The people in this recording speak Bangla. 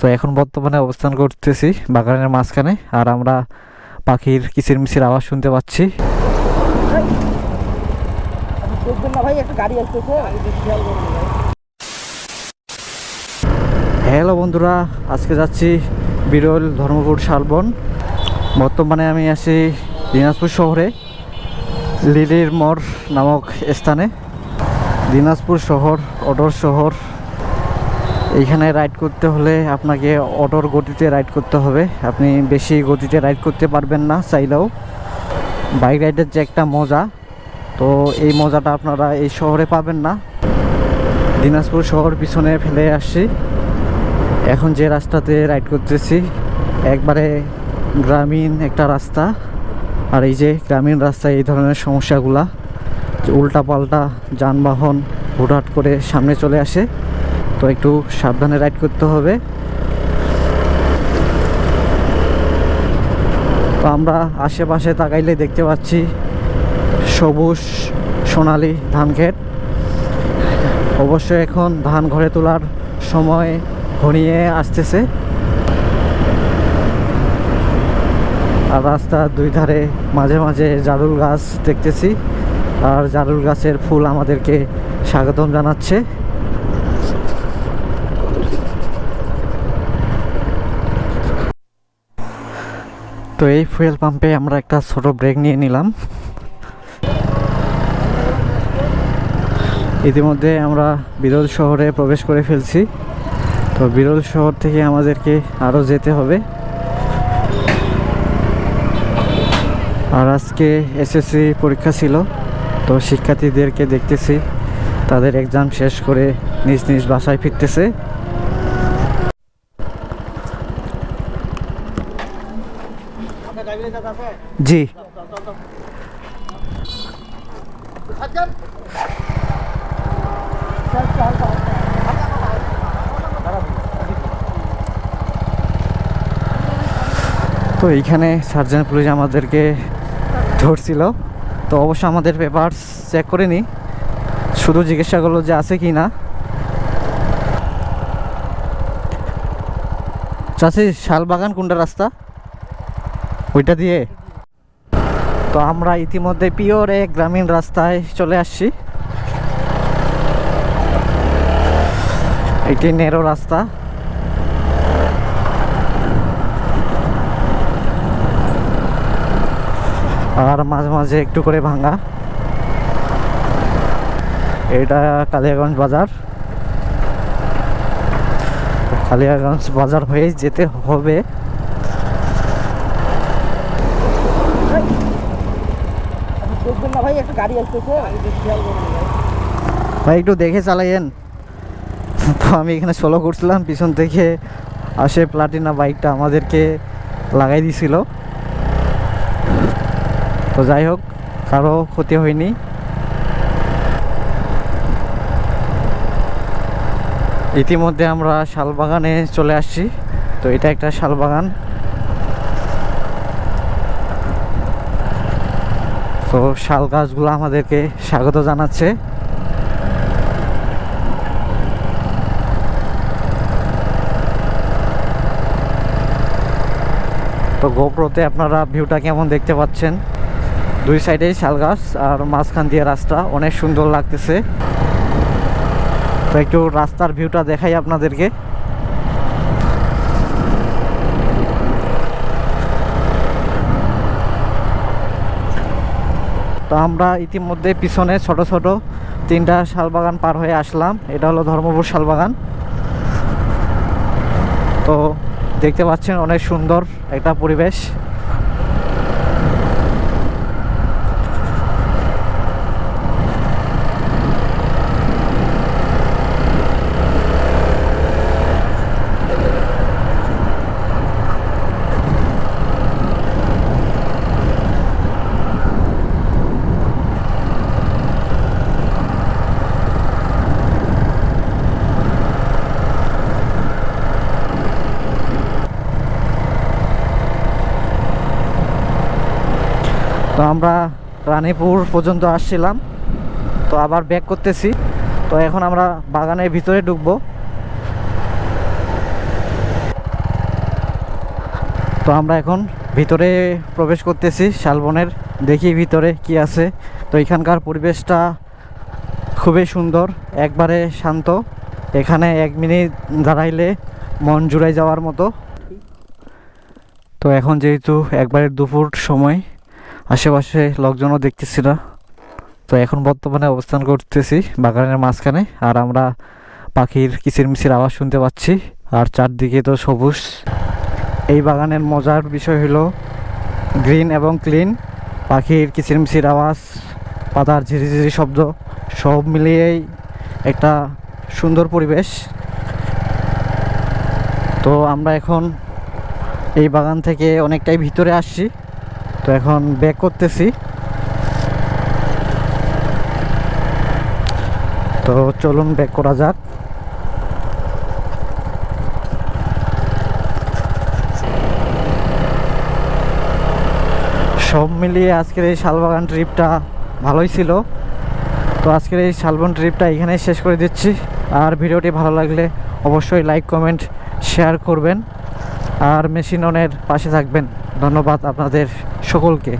তো এখন বর্তমানে অবস্থান করতেছি বাগানের মাঝখানে, আর আমরা পাখির কিচিরমিচির আওয়াজ শুনতে পাচ্ছি। হ্যালো বন্ধুরা, আজকে যাচ্ছি বিরল ধর্মপুর শালবন। বর্তমানে আমি আছি দিনাজপুর শহরে, লিলির মোড় নামক স্থানে। দিনাজপুর শহর অটোর শহর এইখানে রাইড করতে হলে আপনাকে অটোর গতিতে রাইড করতে হবে। আপনি বেশি গতিতে রাইড করতে পারবেন না চাইলেও। বাইক রাইডের যে একটা মজা। তো এই মজাটা আপনারা এই শহরে পাবেন না। দিনাজপুর শহর পিছনে ফেলে আসছি। এখন যে রাস্তাতে রাইড করতেছি, একবারে গ্রামীণ একটা রাস্তা। আর এই যে গ্রামীণ রাস্তায় এই ধরনের সমস্যাগুলা উল্টা পাল্টা যানবাহন হুটহাট করে সামনে চলে আসে। তো একটু সাবধানে রাইড করতে হবে। তো আমরা আশেপাশে তাকাইলে দেখতে পাচ্ছি সবুজ সোনালি ধান ক্ষেত। অবশ্যই এখন ধান ঘরে তোলার সময় ঘনিয়ে আসতেছে। আর রাস্তার দুই ধারে মাঝে মাঝে জারুল গাছ দেখতেছি। আর জারুল গাছের ফুল আমাদেরকে স্বাগতম জানাচ্ছে। তো এই ফুয়েল পাম্পে আমরা একটা ছোট ব্রেক নিয়ে নিলাম। ইতিমধ্যে আমরা বিরল শহরে প্রবেশ করে ফেলছি। তো বিরল শহর থেকে আমাদেরকে আরও যেতে হবে। আর আজকে এসএসসি পরীক্ষা ছিল, তো শিক্ষার্থীদেরকে দেখতেছি, তাদের এক্সাম শেষ করে নিজ নিজ বাসায় ফিরতেছে আপনার ড্রাইভিং লাইসেন্স আছে জি। তো এইখানে সার্জেন্ট পুলিশ আমাদেরকে ধরছিল। তো অবশ্য আমাদের পেপার চেক করে নি। শুধু জিজ্ঞাসা করল যে আছে কি না। চাষি শালবাগান কোনটা রাস্তা? ওইটা দিয়ে? তো আমরা ইতিমধ্যে পিওর এক গ্রামীণ রাস্তায় চলে আসছি। এটি নেরো রাস্তা। আর মাঝে মাঝে একটু করে ভাঙা। এটা কালিয়াগঞ্জ বাজার। কালিয়াগঞ্জ বাজার হয়ে যেতে হবে। ভাই, একটু দেখে চালাইয়েন তো আমি এখানে সোলো করছিলাম, পিছন থেকে আসে প্লাটিনা বাইকটা আমাদেরকে লাগাই দিছিল। তো যাই হোক, কারও ক্ষতি হয়নি। ইতিমধ্যে আমরা শালবাগানে চলে আসছি। তো এটা একটা শালবাগান। তো শাল গাছগুলো আমাদেরকে স্বাগত জানাচ্ছে। তো গোপ্রোতে আপনারা ভিউটা কেমন দেখতে পাচ্ছেন? দুই সাইডেই শাল গাছ আর মাঝখান দিয়ে রাস্তা, অনেক সুন্দর লাগতেছে। তো একটু রাস্তার ভিউটা দেখাই আপনাদেরকে। তো আমরা ইতিমধ্যে পিছনে ছোট ছোট তিনটা শালবাগান পার হয়ে আসলাম। এটা হলো ধর্মপুর শালবাগান। তো দেখতে পাচ্ছেন অনেক সুন্দর একটা পরিবেশ। তো আমরা রানীপুর পর্যন্ত আসছিলাম। তো আবার ব্যাক করতেছি। তো এখন আমরা বাগানের ভিতরে ঢুকবো। তো আমরা এখন ভিতরে প্রবেশ করতেছি শালবনের। দেখি ভিতরে কি আছে। তো এখানকার পরিবেশটা খুবই সুন্দর, একবারে শান্ত। এখানে এক মিনিট দাঁড়াইলে মন জুড়াই যাওয়ার মতো। তো এখন যেহেতু একবারে দুপুর সময় আশেপাশে লোকজনও দেখতেছি না। তো এখন বর্তমানে অবস্থান করতেছি বাগানের মাঝখানে আর আমরা পাখির কিচিরমিচির আওয়াজ শুনতে পাচ্ছি। আর চারদিকে তো সবুজ। এই বাগানের মজার বিষয় হলো গ্রিন এবং ক্লিন। পাখির কিচিরমিচির আওয়াজ, পাতার ঝিরিঝিরি শব্দ, সব মিলিয়েই একটা সুন্দর পরিবেশ। তো আমরা এখন এই বাগান থেকে অনেকটাই ভিতরে আসছি। তো এখন ব্যাক করতেছি। তো চলুন ব্যাক করা যাক। সব মিলিয়ে আজকের এই শালবাগান ট্রিপটা ভালোই ছিল। তো আজকের এই শালবন ট্রিপটা এখানেই শেষ করে দিচ্ছি। আর ভিডিওটি ভালো লাগলে অবশ্যই লাইক কমেন্ট শেয়ার করবেন। আর মেশিন অনের পাশে থাকবেন। ধন্যবাদ আপনাদের। সকলকে।